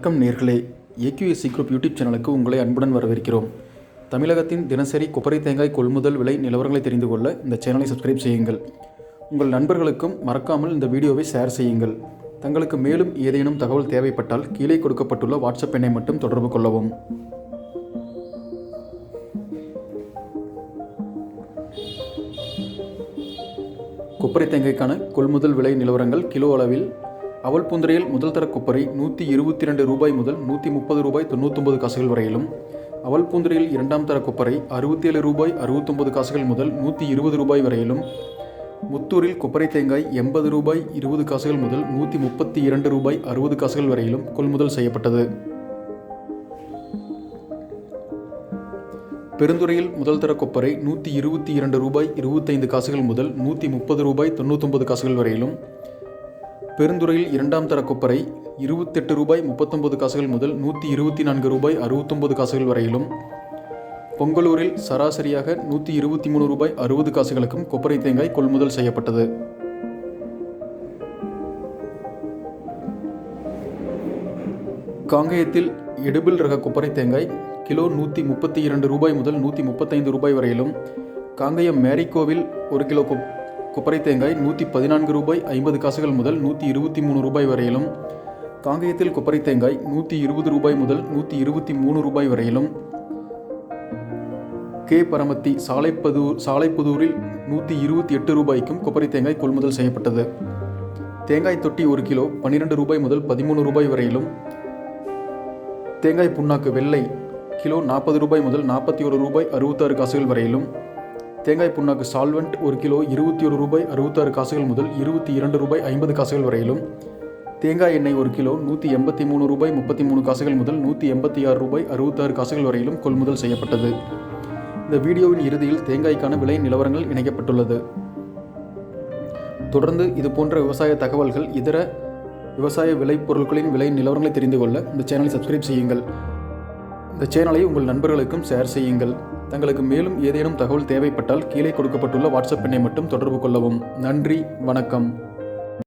வணக்கம் நேர்களே. AQSC group YouTube சேனலுக்கு உங்களை அன்புடன் வரவேற்கிறோம். தமிழகத்தின் தினசரி கொப்பரை தேங்காய் கொள்முதல் விலை நிலவரங்களை தெரிந்து கொள்ள இந்த சேனலை சப்ஸ்கிரைப் செய்யுங்கள். உங்கள் நண்பர்களுக்கும் மறக்காமல் இந்த வீடியோவை ஷேர் செய்யுங்கள். தங்களுக்கு மேலும் ஏதேனும் தகவல் தேவைப்பட்டால் கீழே கொடுக்கப்பட்டுள்ள வாட்ஸ்அப் எண்ணை மட்டும் தொடர்பு கொள்ளவும். கொப்பரை தேங்காய்க்கான கொள்முதல் விலை நிலவரங்கள் கிலோ அளவில் அவல் பூந்தரையில் முதல் தர கொப்பரை நூற்றி இருபத்தி ரெண்டு ரூபாய் முதல் நூற்றி முப்பது ரூபாய் தொண்ணூத்தொம்பது காசுகள் வரையிலும் அவல் பூந்தரையில் இரண்டாம் தர கொப்பரை அறுபத்தேழு ரூபாய் அறுபத்தொம்பது காசுகள் முதல் நூற்றி இருபது ரூபாய் வரையிலும் முத்தூரில் கொப்பரை தேங்காய் எண்பது ரூபாய் இருபது காசுகள் முதல் நூற்றி முப்பத்தி இரண்டு ரூபாய் அறுபது காசுகள் வரையிலும் கொள்முதல் செய்யப்பட்டது. பெருந்துறையில் முதல் தர கொப்பரை நூற்றி இருபத்தி இரண்டு ரூபாய் இருபத்தைந்து காசுகள் முதல் நூற்றி முப்பது ரூபாய் தொண்ணூத்தொம்பது காசுகள் வரையிலும் பெருந்துறையில் இரண்டாம் தர கொப்பரை இருபத்தெட்டு ரூபாய் முப்பத்தொன்பது காசுகள் முதல் நூற்றி இருபத்தி நான்கு ரூபாய் அறுபத்தொம்பது காசுகள் வரையிலும். பொங்கலூரில் சராசரியாக நூற்றி இருபத்தி மூணு ரூபாய் அறுபது காசுகளுக்கும் கொப்பரை தேங்காய் கொள்முதல் செய்யப்பட்டது. காங்கேயத்தில் எடுபில் ரக கொப்பரை தேங்காய் கிலோ நூற்றி முப்பத்தி இரண்டு ரூபாய் முதல் நூற்றி முப்பத்தைந்து ரூபாய் வரையிலும். காங்கேயம் மேரிகோவில் ஒரு கிலோ கொப் கொப்பரை தேங்காய் நூற்றி பதினான்கு ரூபாய் ஐம்பது காசுகள் முதல் நூற்றி இருபத்தி மூணு ரூபாய் வரையிலும். காங்கேயத்தில் கொப்பரை தேங்காய் நூற்றி இருபது ரூபாய் முதல் நூற்றி இருபத்தி மூணு ரூபாய் வரையிலும். கே பரமத்தி சாலைப்பதூர் சாலைப்புதூரில் நூற்றி இருபத்தி எட்டு ரூபாய்க்கும் கொப்பரை தேங்காய் கொள்முதல் செய்யப்பட்டது. தேங்காய் தொட்டி ஒரு கிலோ பன்னிரெண்டு ரூபாய் முதல் பதிமூணு ரூபாய் வரையிலும். தேங்காய் புண்ணாக்கு வெள்ளை கிலோ நாற்பது ரூபாய் முதல் நாற்பத்தி ஒரு ரூபாய் அறுபத்தாறு காசுகள் வரையிலும். தேங்காய் புண்ணாக்கு சால்வெண்ட் ஒரு கிலோ இருபத்தி ஒரு ரூபாய் அறுபத்தாறு காசுகள் முதல் இருபத்தி இரண்டு ரூபாய் ஐம்பது காசுகள் வரையிலும். தேங்காய் எண்ணெய் ஒரு கிலோ நூற்றி எண்பத்தி மூணு ரூபாய் முப்பத்தி மூணு காசுகள் முதல் நூற்றி எண்பத்தி ஆறு ரூபாய் அறுபத்தாறு காசுகள் வரையிலும் கொள்முதல் செய்யப்பட்டது. இந்த வீடியோவின் இறுதியில் தேங்காய்க்கான விலை நிலவரங்கள் இணைக்கப்பட்டுள்ளது. தொடர்ந்து இது போன்ற விவசாய தகவல்கள் இதர விவசாய விளைபொருட்களின் விலை நிலவரங்களை தெரிந்து கொள்ள இந்த சேனலை சப்ஸ்கிரைப் செய்யுங்கள். இந்த சேனலை உங்கள் நண்பர்களுக்கும் ஷேர் செய்யுங்கள். தங்களுக்கு மேலும் ஏதேனும் தகவல் தேவைப்பட்டால் கீழே கொடுக்கப்பட்டுள்ள வாட்ஸ்அப் எண்ணை மட்டும் தொடர்பு கொள்ளவும். நன்றி வணக்கம்.